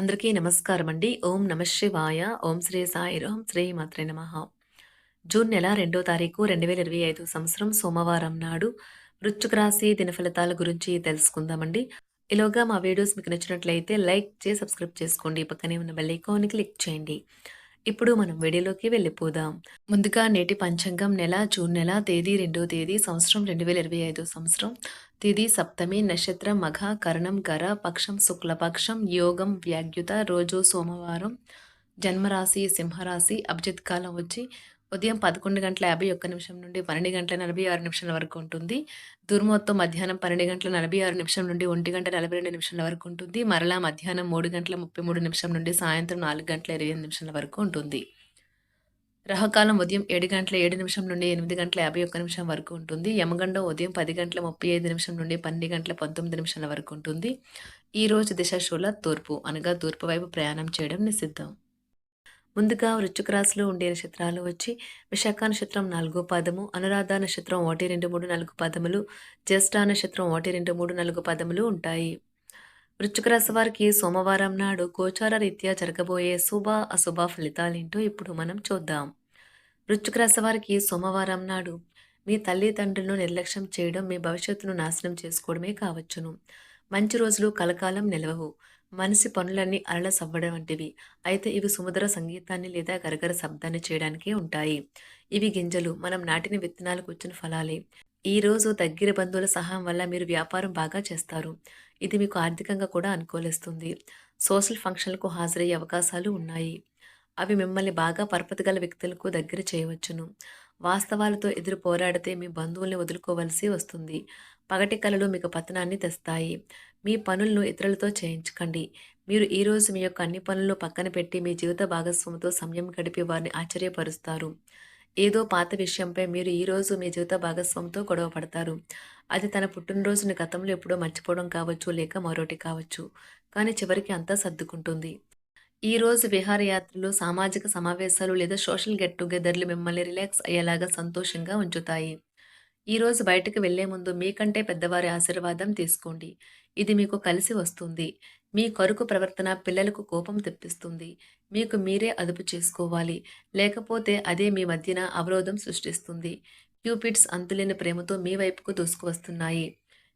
అందరికీ నమస్కారం అండి. ఓం నమ శివాయ. ఓం శ్రీ సాయిరాం. శ్రీ మాత్రే నమ జూన్ నెల రెండో తారీఖు 2025 సంవత్సరం సోమవారం నాడు వృశ్చిక రాశి దినఫలితాల గురించి తెలుసుకుందామండి. ఇలాగా మా వీడియోస్ మీకు నచ్చినట్లయితే లైక్ చేసి సబ్స్క్రైబ్ చేసుకోండి. పక్కనే ఉన్న బెల్ ఐకాన్‌ని క్లిక్ చేయండి. ఇప్పుడు మనం వీడియోలోకి వెళ్ళిపోదాం. ముందుగా నేటి పంచాంగం నెల జూన్ నెల తేదీ రెండో తేదీ సంవత్సరం 2025 సంవత్సరం తేదీ సప్తమి నక్షత్రం మఘ కరణం గర పక్షం శుక్లపక్షం యోగం వ్యాగ్యుత రోజు సోమవారం జన్మరాశి సింహరాశి అభిజిత్ కాలం వచ్చి ఉదయం పదకొండు గంటల యాభై ఒక్క నిమిషం నుండి పన్నెండు గంటల నలభై ఆరు నిమిషాల వరకు ఉంటుంది. దుర్మోత్తం మధ్యాహ్నం పన్నెండు గంటల నలభై ఆరు నిమిషం నుండి ఒంటి గంట నలభై రెండు నిమిషాల వరకు ఉంటుంది. మరలా మధ్యాహ్నం మూడు గంటల ముప్పై మూడు నిమిషం నుండి సాయంత్రం నాలుగు గంటల ఇరవై ఎనిమిది నిమిషాల వరకు ఉంటుంది. రహకాలం ఉదయం ఏడు గంటల ఏడు నిమిషం నుండి ఎనిమిది గంటల యాభై ఒక్క నిమిషం వరకు ఉంటుంది. యమగండం ఉదయం పది గంటల ముప్పై ఐదు నిమిషం నుండి పన్నెండు గంటల పంతొమ్మిది నిమిషాల వరకు ఉంటుంది. ఈ రోజు దిశ శూల తూర్పు అనగా తూర్పు వైపు ప్రయాణం చేయడం నిషిద్ధం. ముందుగా వృశ్చిక రాశిలో ఉండే నక్షత్రాలు వచ్చి విశాఖ నక్షత్రం నాలుగో పాదము అనురాధ నక్షత్రం ఒకటి రెండు మూడు నాలుగు పదములు జ్యేష్ఠ నక్షత్రం ఒకటి రెండు మూడు నాలుగు పదములు ఉంటాయి. వృశ్చిక రాశి వారికి సోమవారం నాడు గోచార రీత్యా జరగబోయే శుభ అశుభ ఫలితాలేంటో ఇప్పుడు మనం చూద్దాం. వృశ్చిక రాశి వారికి సోమవారం నాడు మీ తల్లిదండ్రులను నిర్లక్ష్యం చేయడం మీ భవిష్యత్తును నాశనం చేసుకోవడమే కావచ్చును. మంచి రోజులు కలకాలం నిలవవు మనిషి పనులన్నీ అరల సవ్వడం వంటివి. అయితే ఇవి సుమధుర సంగీతాన్ని లేదా గరగర శబ్దాన్ని చేయడానికే ఉంటాయి. ఇవి గింజలు. మనం నాటిన విత్తనాలకు వచ్చిన ఫలాలే. ఈ రోజు దగ్గర బంధువుల సహాయం వల్ల మీరు వ్యాపారం బాగా చేస్తారు. ఇది మీకు ఆర్థికంగా కూడా అనుకూలిస్తుంది. సోషల్ ఫంక్షన్లకు హాజరయ్యే అవకాశాలు ఉన్నాయి. అవి మిమ్మల్ని బాగా పరపతి గల వ్యక్తులకు దగ్గర చేయవచ్చును. వాస్తవాలతో ఎదురు పోరాడితే మీ బంధువుల్ని వదులుకోవలసి వస్తుంది. పగటి కళలు మీకు పతనాన్ని తెస్తాయి. మీ పనులను ఇతరులతో చేయించకండి. మీరు ఈరోజు మీ యొక్క అన్ని పనులను పక్కన పెట్టి మీ జీవిత భాగస్వామితో సమయం గడిపి వారిని ఆశ్చర్యపరుస్తారు. ఏదో పాత విషయంపై మీరు ఈరోజు మీ జీవిత భాగస్వామితో గొడవ పడతారు. అది తన పుట్టినరోజుని గతంలో ఎప్పుడో మర్చిపోవడం కావచ్చు లేక మరోటి కావచ్చు. కానీ చివరికి అంతా సర్దుకుంటుంది. ఈ రోజు విహారయాత్రలు సామాజిక సమావేశాలు లేదా సోషల్ గెట్ టుగెదర్లు మిమ్మల్ని రిలాక్స్ అయ్యేలాగా సంతోషంగా ఉంచుతాయి. ఈరోజు బయటకు వెళ్ళే ముందు మీకంటే పెద్దవారి ఆశీర్వాదం తీసుకోండి. ఇది మీకు కలిసి వస్తుంది. మీ కొరకు ప్రవర్తన పిల్లలకు కోపం తెప్పిస్తుంది. మీకు మీరే అదుపు చేసుకోవాలి. లేకపోతే అదే మీ మధ్యన అవరోధం సృష్టిస్తుంది. క్యూపిడ్స్ అంతులేని ప్రేమతో మీ వైపుకు దూసుకువస్తున్నాయి.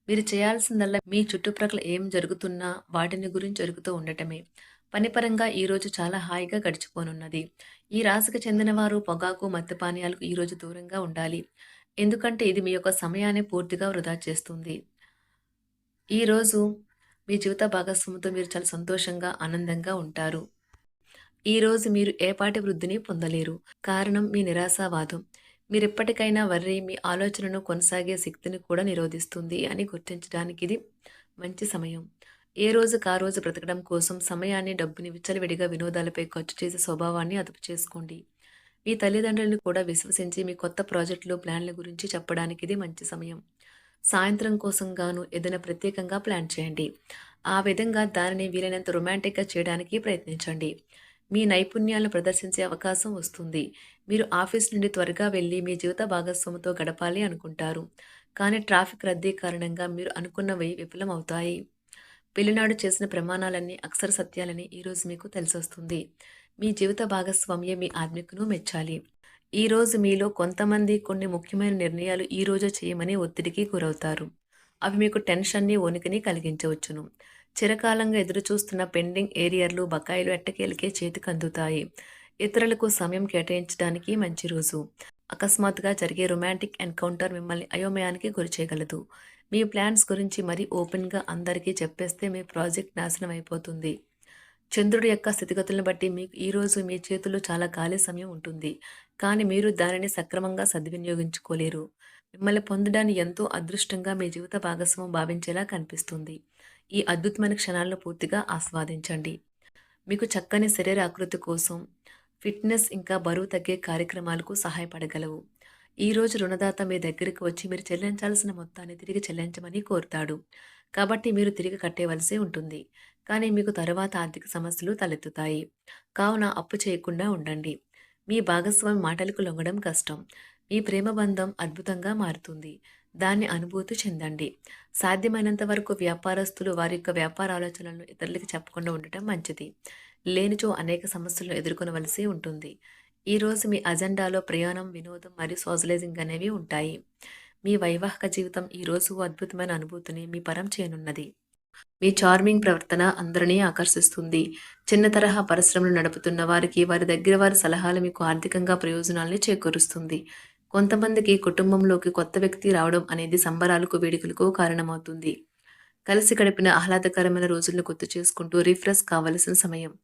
మీరు చేయాల్సిందల్లా మీ చుట్టుప్రక్కల ఏం జరుగుతున్నా వాటిని గురించి జరుగుతూ ఉండటమే. పనిపరంగా ఈరోజు చాలా హాయిగా గడిచిపోనున్నది. ఈ రాశికి చెందిన వారు పొగాకు మత్తపానీయాలకు ఈరోజు దూరంగా ఉండాలి. ఎందుకంటే ఇది మీ యొక్క సమయాన్ని పూర్తిగా వృధా చేస్తుంది. ఈరోజు మీ జీవిత భాగస్వామితో మీరు చాలా సంతోషంగా ఆనందంగా ఉంటారు. ఈరోజు మీరు ఏపాటి వృద్ధిని పొందలేరు. కారణం మీ నిరాశావాదం. మీరు ఎప్పటికైనా వర్రి మీ ఆలోచనను కొనసాగే శక్తిని కూడా నిరోధిస్తుంది అని గుర్తించడానికి ఇది మంచి సమయం. ఏ రోజుకు ఆ రోజు బ్రతకడం కోసం సమయాన్ని డబ్బుని విచ్చలవిడిగా వినోదాలపై ఖర్చు చేసే స్వభావాన్ని అదుపు చేసుకోండి. మీ తల్లిదండ్రులను కూడా విశ్వసించి మీ కొత్త ప్రాజెక్టులు ప్లాన్ల గురించి చెప్పడానికి ఇది మంచి సమయం. సాయంత్రం కోసం గాను ఏదైనా ప్రత్యేకంగా ప్లాన్ చేయండి. ఆ విధంగా దానిని వీలైనంత రొమాంటిక్గా చేయడానికి ప్రయత్నించండి. మీ నైపుణ్యాలను ప్రదర్శించే అవకాశం వస్తుంది. మీరు ఆఫీస్ నుండి త్వరగా వెళ్ళి మీ జీవిత భాగస్వామితో గడపాలి అనుకుంటారు. కానీ ట్రాఫిక్ రద్దీ కారణంగా మీరు అనుకున్నవి విఫలమవుతాయి. పెళ్ళినాడు చేసిన ప్రమాణాలన్నీ అక్షర సత్యాలని ఈరోజు మీకు తెలిసొస్తుంది. మీ జీవిత భాగస్వామ్యం మీ ఆత్మికను మెచ్చాలి. ఈరోజు మీలో కొంతమంది కొన్ని ముఖ్యమైన నిర్ణయాలు ఈరోజు చేయమని ఒత్తిడికి గురవుతారు. అవి మీకు టెన్షన్ని వణికిని కలిగించవచ్చును. చిరకాలంగా ఎదురుచూస్తున్న పెండింగ్ ఏరియర్లు బకాయిలు ఎట్టకేలికే చేతికి అందుతాయి ఇతరులకు సమయం కేటాయించడానికి మంచి రోజు. అకస్మాత్తుగా జరిగే రొమాంటిక్ ఎన్కౌంటర్ మిమ్మల్ని అయోమయానికి గురి చేయగలదు. మీ ప్లాన్స్ గురించి మరీ ఓపెన్గా అందరికీ చెప్పేస్తే మీ ప్రాజెక్ట్ నాశనం అయిపోతుంది చంద్రుడి యొక్క స్థితిగతులను బట్టి మీకు ఈరోజు మీ చేతుల్లో చాలా ఖాళీ సమయం ఉంటుంది. కానీ మీరు దానిని సక్రమంగా సద్వినియోగించుకోలేరు. మిమ్మల్ని పొందడాన్ని ఎంతో అదృష్టంగా మీ జీవిత భాగస్వామ్యం భావించేలా కనిపిస్తుంది. ఈ అద్భుతమైన క్షణాలను పూర్తిగా ఆస్వాదించండి. మీకు చక్కని శరీర ఆకృతి కోసం ఫిట్నెస్ ఇంకా బరువు తగ్గే కార్యక్రమాలకు సహాయపడగలవు. ఈరోజు రుణదాత మీ దగ్గరికి వచ్చి మీరు చెల్లించాల్సిన మొత్తాన్ని తిరిగి చెల్లించమని కోరుతాడు. కాబట్టి మీరు తిరిగి కట్టేవలసి ఉంటుంది. కానీ మీకు తరువాత ఆర్థిక సమస్యలు తలెత్తుతాయి. కావున అప్పు చేయకుండా ఉండండి. మీ భాగస్వామి మాటలకు లొంగడం కష్టం. మీ ప్రేమ బంధం అద్భుతంగా మారుతుంది. దాన్ని అనుభూతి చెందండి. సాధ్యమైనంత వరకు వ్యాపారస్తులు వారి యొక్క వ్యాపార ఆలోచనలను ఇతరులకి చెప్పకుండా ఉండటం మంచిది. లేనిచో అనేక సమస్యలను ఎదుర్కొనవలసి ఉంటుంది. ఈరోజు మీ అజెండాలో ప్రయాణం వినోదం మరియు సోషలైజింగ్ అనేవి ఉంటాయి. మీ వైవాహిక జీవితం ఈరోజు అద్భుతమైన అనుభూతిని మీ పరం చేయనున్నది. మీ చార్మింగ్ ప్రవర్తన అందరినీ ఆకర్షిస్తుంది. చిన్న తరహా పరిశ్రమలు నడుపుతున్న వారికి వారి దగ్గర వారి సలహాలు మీకు ఆర్థికంగా ప్రయోజనాల్ని చేకూరుస్తుంది. కొంతమందికి కుటుంబంలోకి కొత్త వ్యక్తి రావడం అనేది సంబరాలకు వేడుకలకు కారణమవుతుంది. కలిసి గడిపిన ఆహ్లాదకరమైన రోజులను గుర్తు చేసుకుంటూ రిఫ్రెష్ కావలసిన సమయం.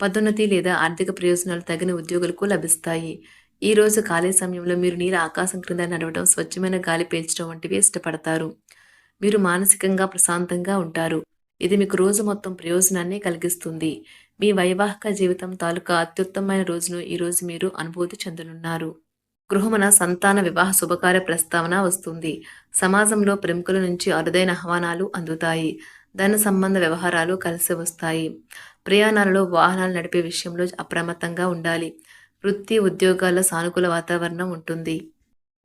పదోన్నతి లేదా ఆర్థిక ప్రయోజనాలు తగిన ఉద్యోగులకు లభిస్తాయి. ఈ రోజు ఖాళీ సమయంలో మీరు నీరు ఆకాశం క్రింద నడవడం స్వచ్ఛమైన గాలి పీల్చడం వంటివి ఇష్టపడతారు. మీరు మానసికంగా ప్రశాంతంగా ఉంటారు. ఇది మీకు రోజు మొత్తం ప్రయోజనాన్ని కలిగిస్తుంది. మీ వైవాహిక జీవితం తాలూకా అత్యుత్తమైన రోజును ఈరోజు మీరు అనుభూతి చెందనున్నారు. గృహమున సంతాన వివాహ శుభకార్య ప్రస్తావన వస్తుంది. సమాజంలో ప్రముఖుల నుంచి అరుదైన ఆహ్వానాలు అందుతాయి. ధన సంబంధ వ్యవహారాలు కలిసి వస్తాయి. ప్రయాణాలలో వాహనాలు నడిపే విషయంలో అప్రమత్తంగా ఉండాలి. వృత్తి ఉద్యోగాల సానుకూల వాతావరణం ఉంటుంది.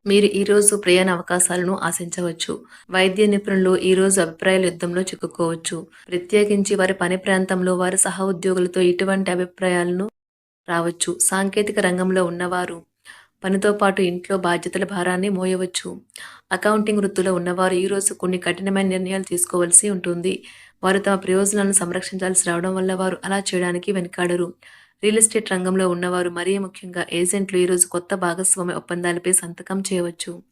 మీరు ఈరోజు ప్రయాణ అవకాశాలను ఆశించవచ్చు. వైద్య నిపుణులు ఈరోజు అభిప్రాయాల యుద్ధంలో చిక్కుకోవచ్చు. ప్రత్యేకించి వారి పని ప్రాంతంలో వారి సహ ఉద్యోగులతో ఇటువంటి అభిప్రాయాలను రావచ్చు. సాంకేతిక రంగంలో ఉన్నవారు పనితో పాటు ఇంట్లో బాధ్యతల భారాన్ని మోయవచ్చు. అకౌంటింగ్ వృత్తిలో ఉన్నవారు ఈరోజు కొన్ని కఠినమైన నిర్ణయాలు తీసుకోవాల్సి ఉంటుంది. వారు తమ ప్రయోజనాలను సంరక్షించాల్సి రావడం వల్ల వారు అలా చేయడానికి వెనుకాడరు. రియల్ ఎస్టేట్ రంగంలో ఉన్నవారు మరీ ముఖ్యంగా ఏజెంట్లు ఈరోజు కొత్త భాగస్వామ్య ఒప్పందాలపై సంతకం చేయవచ్చు.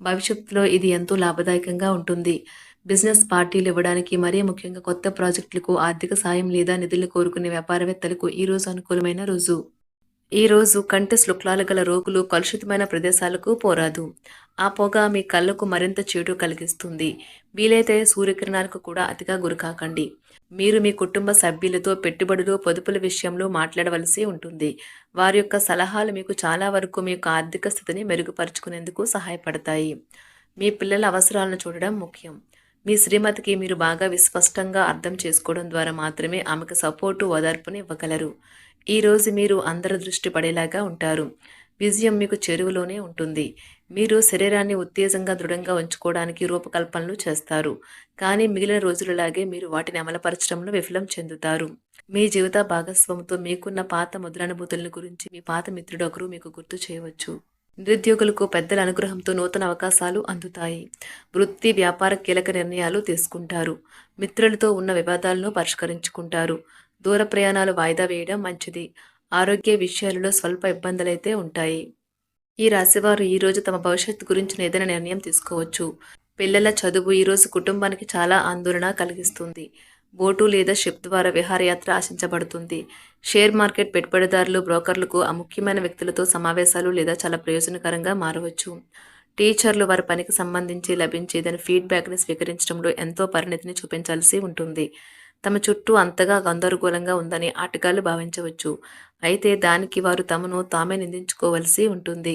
భవిష్యత్తులో ఇది ఎంతో లాభదాయకంగా ఉంటుంది. బిజినెస్ పార్టీలు ఇవ్వడానికి మరీ ముఖ్యంగా కొత్త ప్రాజెక్టులకు ఆర్థిక సాయం లేదా నిధులు కోరుకునే వ్యాపారవేత్తలకు ఈ రోజు అనుకూలమైన రోజు. ఈ రోజు కంటి శుక్లాలు గల రోగులు కలుషితమైన ప్రదేశాలకు పోరాదు. ఆ పొగ మీ కళ్ళకు మరింత చీటు కలిగిస్తుంది. వీలైతే సూర్యకిరణాలకు కూడా అతిగా గురికాకండి మీరు మీ కుటుంబ సభ్యులతో పెట్టుబడులు పొదుపుల విషయంలో మాట్లాడవలసి ఉంటుంది. వారి యొక్క సలహాలు మీకు చాలా వరకు మీ యొక్క ఆర్థిక స్థితిని మెరుగుపరుచుకునేందుకు సహాయపడతాయి. మీ పిల్లల అవసరాలను చూడడం ముఖ్యం. మీ శ్రీమతికి మీరు బాగా విస్పష్టంగా అర్థం చేసుకోవడం ద్వారా మాత్రమే ఆమెకు సపోర్టు ఓదార్పుని ఇవ్వగలరు. ఈరోజు మీరు అందరి దృష్టి పడేలాగా ఉంటారు. విజయం మీకు చెరువులోనే ఉంటుంది. మీరు శరీరాన్ని ఉత్తేజంగా దృఢంగా ఉంచుకోవడానికి రూపకల్పనలు చేస్తారు. కానీ మిగిలిన రోజులలాగే మీరు వాటిని అమలుపరచడంలో విఫలం చెందుతారు. మీ జీవిత భాగస్వామితో మీకున్న పాత మధురానుభూతుల గురించి మీ పాత మిత్రుడు ఒకరు మీకు గుర్తు చేయవచ్చు. నిరుద్యోగులకు పెద్దల అనుగ్రహంతో నూతన అవకాశాలు అందుతాయి. వృత్తి వ్యాపార కీలక నిర్ణయాలు తీసుకుంటారు. మిత్రులతో ఉన్న వివాదాలను పరిష్కరించుకుంటారు. దూర ప్రయాణాలు వాయిదా వేయడం మంచిది. ఆరోగ్య విషయాలలో స్వల్ప ఇబ్బందులైతే ఉంటాయి. ఈ రాశివారు ఈరోజు తమ భవిష్యత్తు గురించిన ఏదైనా నిర్ణయం తీసుకోవచ్చు. పిల్లల చదువు ఈరోజు కుటుంబానికి చాలా ఆందోళన కలిగిస్తుంది. బోటు లేదా షిప్ ద్వారా విహారయాత్ర ఆశించబడుతుంది. షేర్ మార్కెట్ పెట్టుబడిదారులు బ్రోకర్లకు ఆ ముఖ్యమైన వ్యక్తులతో సమావేశాలు లేదా చాలా ప్రయోజనకరంగా మారవచ్చు. టీచర్లు వారి పనికి సంబంధించి లభించే దాని ఫీడ్బ్యాక్ని స్వీకరించడంలో ఎంతో పరిణతిని చూపించాల్సి ఉంటుంది. తమ చుట్టూ అంతగా గందరగోళంగా ఉందని ఆటగాళ్ళు భావించవచ్చు. అయితే దానికి వారు తమను తామే నిందించుకోవలసి ఉంటుంది.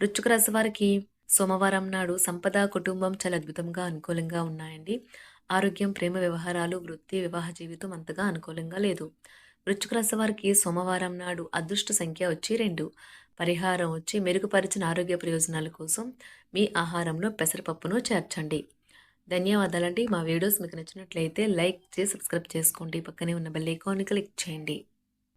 వృశ్చిక రాశి వారికి సోమవారం నాడు సంపద కుటుంబం చాలా అద్భుతంగా అనుకూలంగా ఉన్నాయండి. ఆరోగ్యం ప్రేమ వ్యవహారాలు వృత్తి వివాహ జీవితం అంతగా అనుకూలంగా లేదు. వృశ్చిక రాశి వారికి సోమవారం నాడు అదృష్ట సంఖ్య వచ్చి రెండు. పరిహారం వచ్చి మెరుగుపరిచిన ఆరోగ్య ప్రయోజనాల కోసం మీ ఆహారంలో పెసరపప్పును చేర్చండి. ధన్యవాదాలండి. మా వీడియోస్ మీకు నచ్చినట్లయితే లైక్ చేసి సబ్స్క్రైబ్ చేసుకోండి. పక్కనే ఉన్న బెల్ ఐకాన్ని క్లిక్ చేయండి.